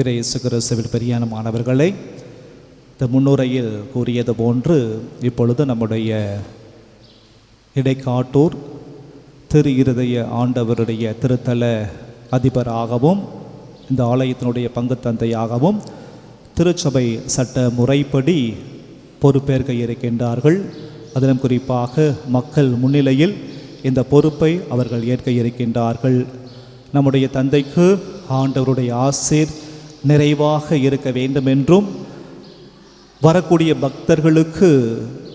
இறையேசு கிறிஸ்துவில் பெரியான மாணவர்களை இந்த முன்னுரையில் கூறியது போன்று இப்பொழுது நம்முடைய இடைக்காட்டூர் திரு இருதய ஆண்டவருடைய திருத்தல அதிபராகவும் இந்த ஆலயத்தினுடைய பங்கு தந்தையாகவும் திருச்சபை சட்ட முறைப்படி பொறுப்பேற்க இருக்கின்றார்கள். அதிலும் குறிப்பாக மக்கள் முன்னிலையில் இந்த பொறுப்பை அவர்கள் ஏற்க இருக்கின்றார்கள். நம்முடைய தந்தைக்கு ஆண்டவருடைய ஆசீர் நிறைவாக இருக்க வேண்டும் என்றும் வரக்கூடிய பக்தர்களுக்கு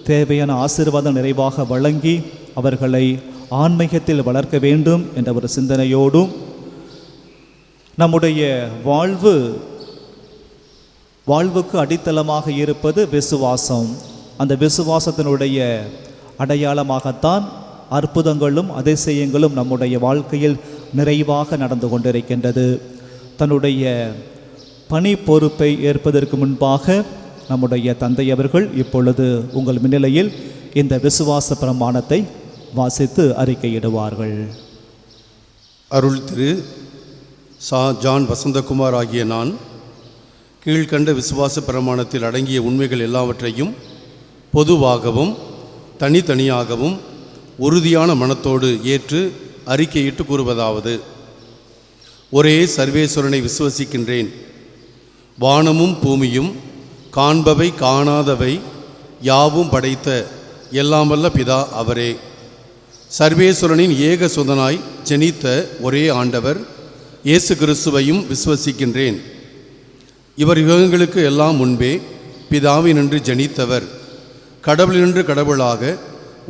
தேவையான ஆசீர்வாதம் நிறைவாக வழங்கி அவர்களை ஆன்மீகத்தில் வளர்க்க வேண்டும் என்ற ஒரு சிந்தனையோடும் நம்முடைய வாழ்வு வாழ்வுக்கு அடித்தளமாக இருப்பது விசுவாசம். அந்த விசுவாசத்தினுடைய அடையாளமாகத்தான் அற்புதங்களும் அதிசயங்களும் நம்முடைய வாழ்க்கையில் நிறைவாக நடந்து கொண்டிருக்கின்றது. தன்னுடைய பணி பொறுப்பை ஏற்பதற்கு முன்பாக நம்முடைய தந்தை அவர்கள் இப்பொழுது உங்கள் முன்னிலையில் இந்த விசுவாச பிரமாணத்தை வாசித்து அறிக்கையிடுவார்கள். அருள் திரு சா ஜான் வசந்தகுமார் ஆகிய நான் கீழ்கண்ட விசுவாச பிரமாணத்தில் அடங்கிய உண்மைகள் எல்லாவற்றையும் பொதுவாகவும் தனித்தனியாகவும் உறுதியான மனத்தோடு ஏற்று அறிக்கையிட்டு கூறுவதாவது. ஒரே சர்வேஸ்வரனை விசுவசிக்கின்றேன். வானமும் பூமியும் காண்பவை காணாதவை யாவும் படைத்த எல்லாமல்ல பிதா அவரே. சர்வேஸ்வரனின் ஏக சுதனாய் ஜெனித்த ஒரே ஆண்டவர் இயேசு கிறிஸ்துவையும் விசுவசிக்கின்றேன். இவர் யுகங்களுக்கு எல்லாம் முன்பே பிதாவினின்று ஜனித்தவர். கடவுளினின்று கடவுளாக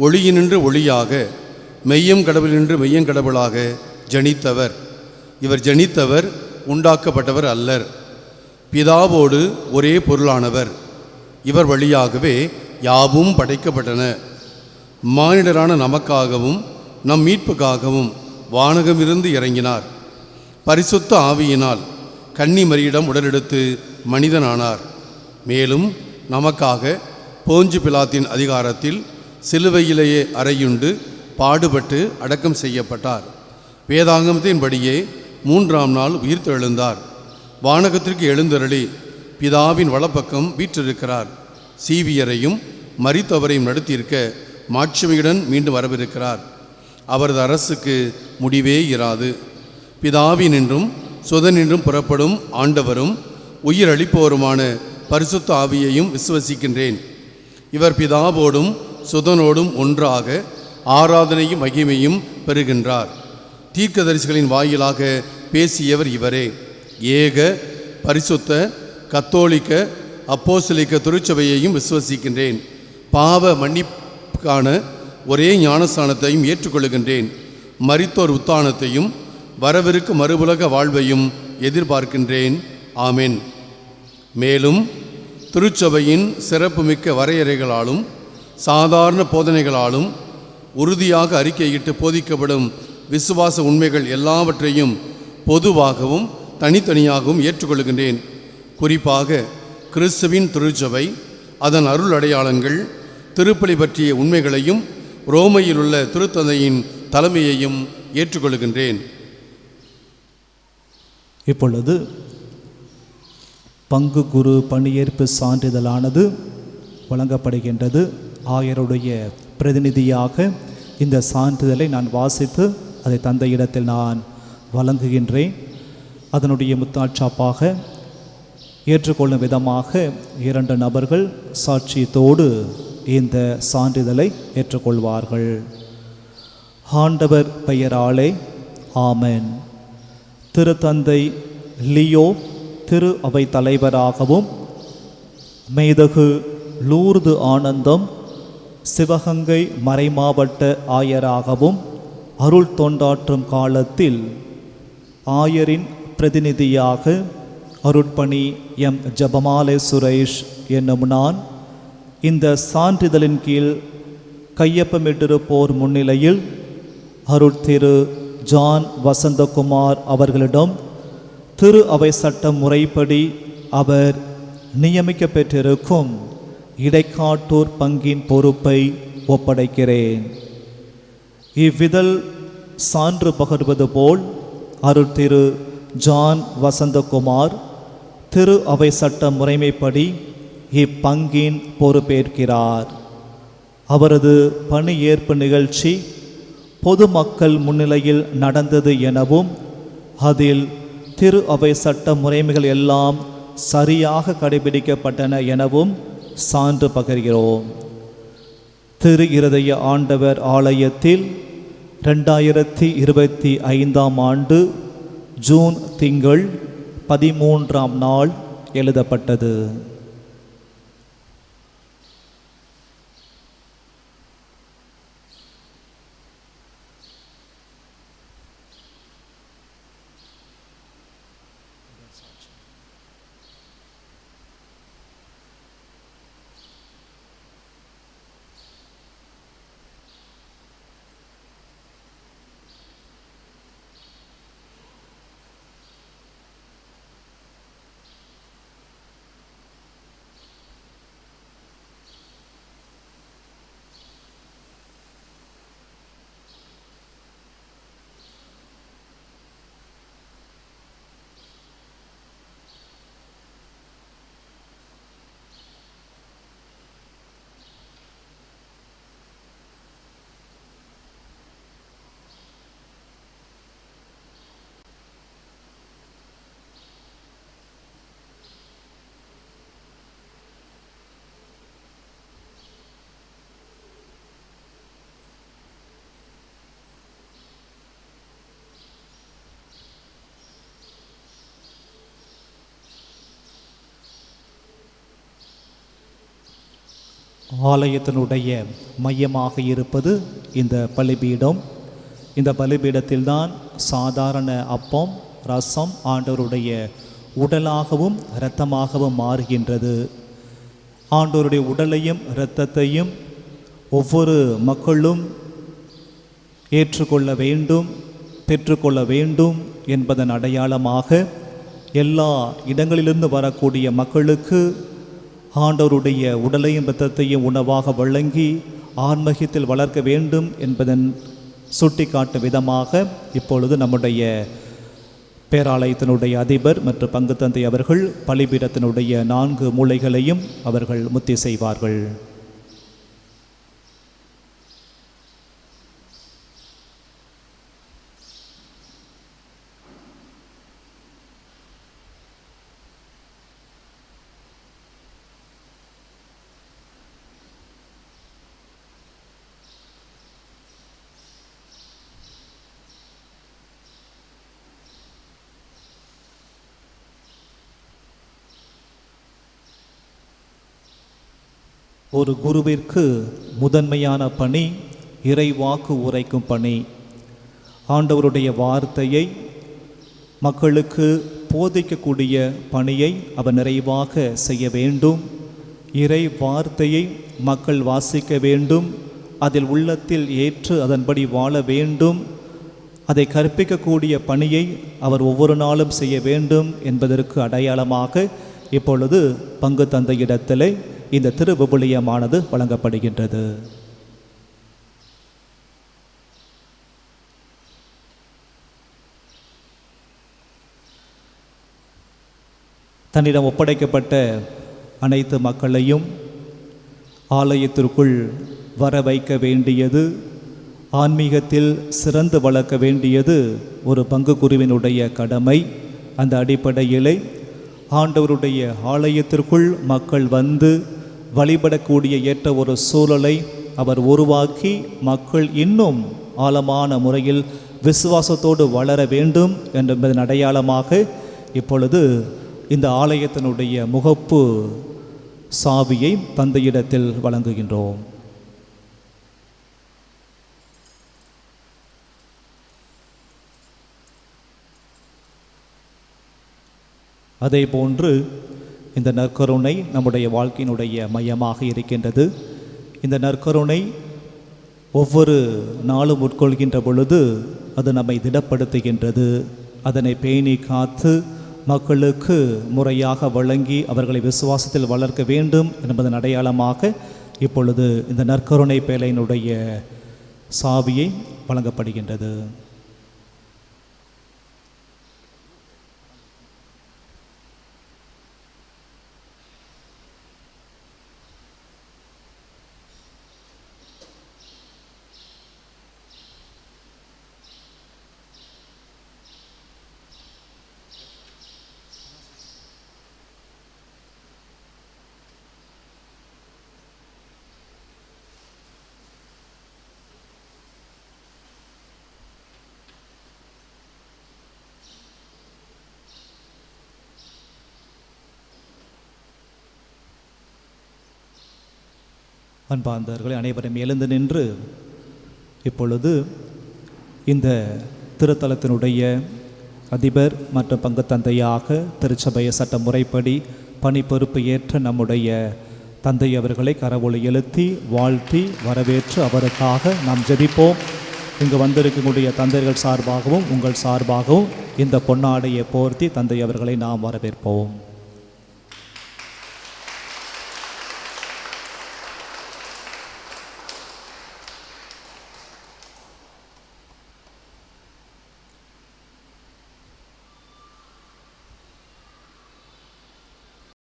ஒளியினின்று ஒளியாக மெய்யம் கடவுளினின்று மெய்யம் கடவுளாக ஜனித்தவர். இவர் ஜனித்தவர் உண்டாக்கப்பட்டவர் அல்லர். பிதாவோடு ஒரே பொருளானவர். இவர் வழியாகவே யாவும் படைக்கப்பட்டன. மானிடரான நமக்காகவும் நம் மீட்புக்காகவும் வானகமிருந்து இறங்கினார். பரிசுத்த ஆவியினால் கன்னிமரியிடம் உடலெடுத்து மனிதனானார். மேலும் நமக்காக போஞ்சு பிலாத்தின் அதிகாரத்தில் சிலுவையிலேயே அறையுண்டு பாடுபட்டு அடக்கம் செய்யப்பட்டார். வேதாங்கத்தின்படியே மூன்றாம் நாள் உயிர்த்தெழுந்தார். வானகத்திற்கு எழுந்தருளி பிதாவின் வலப்பக்கம் வீற்றிருக்கிறார். சீவியரையும் மரித்தவரையும் நடத்தியிருக்க மாட்சிமையுடன் மீண்டும் வரவிருக்கிறார். அவரது அரசுக்கு முடிவே இராது. பிதாவினின்றும் சுதனின்றும் புறப்படும் ஆண்டவரும் உயிரளிப்பவருமான பரிசுத்த ஆவியையும் விசுவசிக்கின்றேன். இவர் பிதாவோடும் சுதனோடும் ஒன்றாக ஆராதனையும் மகிமையும் பெறுகின்றார். தீர்க்கதரிசிகளின் வாயிலாக பேசியவர் இவரே. ஏக பரிசுத்த கத்தோலிக்க அப்போசிலிக்க திருச்சபையையும் விசுவசிக்கின்றேன். பாவ மன்னிப்புக்கான ஒரே ஞானஸ்தானத்தையும் ஏற்றுக்கொள்கின்றேன். மரித்தோர் உத்தானத்தையும் வரவிருக்கும் மறுபுலக வாழ்வையும் எதிர்பார்க்கின்றேன். ஆமென். மேலும் திருச்சபையின் சிறப்புமிக்க வரையறைகளாலும் சாதாரண போதனைகளாலும் உறுதியாக அறிக்கையிட்டு போதிக்கப்படும் விசுவாச உண்மைகள் எல்லாவற்றையும் பொதுவாகவும் தனித்தனியாகவும் ஏற்றுக்கொள்கின்றேன். குறிப்பாக கிறிஸ்துவின் திருச்சபை அதன் அருள் அடையாளங்கள் திருப்பலி பற்றிய உண்மைகளையும் ரோமையில் உள்ள திருத்தந்தையின் தலைமையையும் ஏற்றுக்கொள்கின்றேன். இப்பொழுது பங்கு குரு பணியேற்பு சான்றிதழானது வழங்கப்படுகின்றது. ஆயருடைய பிரதிநிதியாக இந்த சான்றிதழை நான் வாசித்து அதை தந்த இடத்தில் நான் வழங்குகின்றேன். அதனுடைய முத்தாட்சாப்பாக ஏற்றுக்கொள்ளும் விதமாக இரண்டு நபர்கள் சாட்சியத்தோடு இந்த சான்றிதழை ஏற்றுக்கொள்வார்கள். ஆண்டவர் பெயராலே ஆமன். திருத்தந்தை லியோ திரு அவை தலைவராகவும் மேதகு லூர்து ஆனந்தம் சிவகங்கை மறைமாவட்ட ஆயராகவும் அருள் தொண்டாற்றும் காலத்தில் ஆயரின் பிரதிநிதியாக அருட்பணி எம். ஜபமாலே சுரேஷ் என்னும் நான் இந்த சான்றிதழின் கீழ் கையொப்பமிட்டிருப்போர் முன்னிலையில் அருட்திரு ஜான் வசந்தகுமார் அவர்களிடம் திரு. அவை சட்டம் முறைப்படி அவர் நியமிக்க பெற்றிருக்கும் இடைக்காட்டூர் பங்கின் பொறுப்பை ஒப்படைக்கிறேன். இவ்விதழ் சான்று பகர்வது போல் அருட்திரு ஜான் வசந்தகுமார் திரு அவை சட்ட முறைமைப்படி இப்பங்கின் பொறுப்பேற்கிறார். அவரது பணியேற்பு நிகழ்ச்சி பொதுமக்கள் முன்னிலையில் நடந்தது எனவும் அதில் திரு அவை சட்ட முறைமைகள் எல்லாம் சரியாக கடைபிடிக்கப்பட்டன எனவும் சான்று பகர்கிறோம். திரு இருதய ஆண்டவர் ஆலயத்தில் ரெண்டாயிரத்தி இருபத்தி ஐந்தாம் ஆண்டு ஜூன் திங்கள் பதிமூன்றாம் நாள் எழுதப்பட்டது. ஆலயத்தினுடைய மையமாக இருப்பது இந்த பலிபீடம். இந்த பலிபீடத்தில்தான் சாதாரண அப்பம் ரசம் ஆண்டவருடைய உடலாகவும் இரத்தமாகவும் மாறுகின்றது. ஆண்டவருடைய உடலையும் இரத்தத்தையும் ஒவ்வொரு மக்களும் ஏற்றுக்கொள்ள வேண்டும் பெற்றுக்கொள்ள வேண்டும் என்பதன் அடையாளமாக எல்லா இடங்களிலிருந்து வரக்கூடிய மக்களுக்கு ஆண்டவருடைய உடலையும் இரத்தத்தையும் உணவாக வழங்கி ஆன்மீகத்தில் வளர்க்க வேண்டும் என்பதன் சுட்டிக்காட்டும் விதமாக இப்பொழுது நம்முடைய பேராலயத்தினுடைய அதிபர் மற்றும் பங்கு தந்தை அவர்கள் பலிபீடத்தினுடைய நான்கு மூலைகளையும் அவர்கள் முத்தி செய்வார்கள். ஒரு குருவிற்கு முதன்மையான பணி இறைவாக்கு உரைக்கும் பணி. ஆண்டவருடைய வார்த்தையை மக்களுக்கு போதிக்கக்கூடிய பணியை அவர் நிறைவாக செய்ய வேண்டும். இறை வார்த்தையை மக்கள் வாசிக்க வேண்டும். அதில் உள்ளத்தில் ஏற்று அதன்படி வாழ வேண்டும். அதை கற்பிக்கக்கூடிய பணியை அவர் ஒவ்வொரு நாளும் செய்ய வேண்டும் என்பதற்கு அடையாளமாக இப்பொழுது பங்கு தந்த இடத்திலே இந்த திருவிபுலியமானது வழங்கப்படுகின்றது. தன்னிடம் ஒப்படைக்கப்பட்ட அனைத்து மக்களையும் ஆலயத்திற்குள் வர வைக்க வேண்டியது ஆன்மீகத்தில் சிறந்து வளர்க்க வேண்டியது ஒரு பங்கு குருவினுடைய கடமை. அந்த அடிப்படையிலே ஆண்டவருடைய ஆலயத்திற்குள் மக்கள் வந்து வழிபடக்கூடிய ஏற்ற ஒரு சூழலை அவர் உருவாக்கி மக்கள் இன்னும் ஆழமான முறையில் விசுவாசத்தோடு வளர வேண்டும் என்பதன் அடையாளமாக இப்பொழுது இந்த ஆலயத்தினுடைய முகப்பு சாவியை தந்தையிடத்தில் வழங்குகின்றோம். அதே போன்று இந்த நற்கருணை நம்முடைய வாழ்க்கையினுடைய மையமாக இருக்கின்றது. இந்த நற்கருணை ஒவ்வொரு நாளும் உட்கொள்கின்ற பொழுது அது நம்மை திடப்படுத்துகின்றது. அதனை பேணி காத்து மக்களுக்கு முறையாக வழங்கி அவர்களை விசுவாசத்தில் வளர்க்க வேண்டும் என்பதன் அடையாளமாக இப்பொழுது இந்த நற்கருணை பேழையினுடைய சாவியை வழங்கப்படுகின்றது. அன்பார்ந்தவர்களை அனைவரும் எழுந்து நின்று இப்பொழுது இந்த திருத்தலத்தினுடைய அதிபர் மற்றும் பங்கு தந்தையாக திருச்சபைய சட்ட முறைப்படி பணி பொறுப்பு ஏற்ற நம்முடைய தந்தை அவர்களை கரவொளி எழுத்தி வாழ்த்தி வரவேற்று அவருக்காக நாம் ஜெபிப்போம். இங்கு வந்திருக்கக்கூடிய தந்தைகள் சார்பாகவும் உங்கள் சார்பாகவும் இந்த பொன்னாடையை போர்த்தி தந்தை அவர்களை நாம் வரவேற்போம்.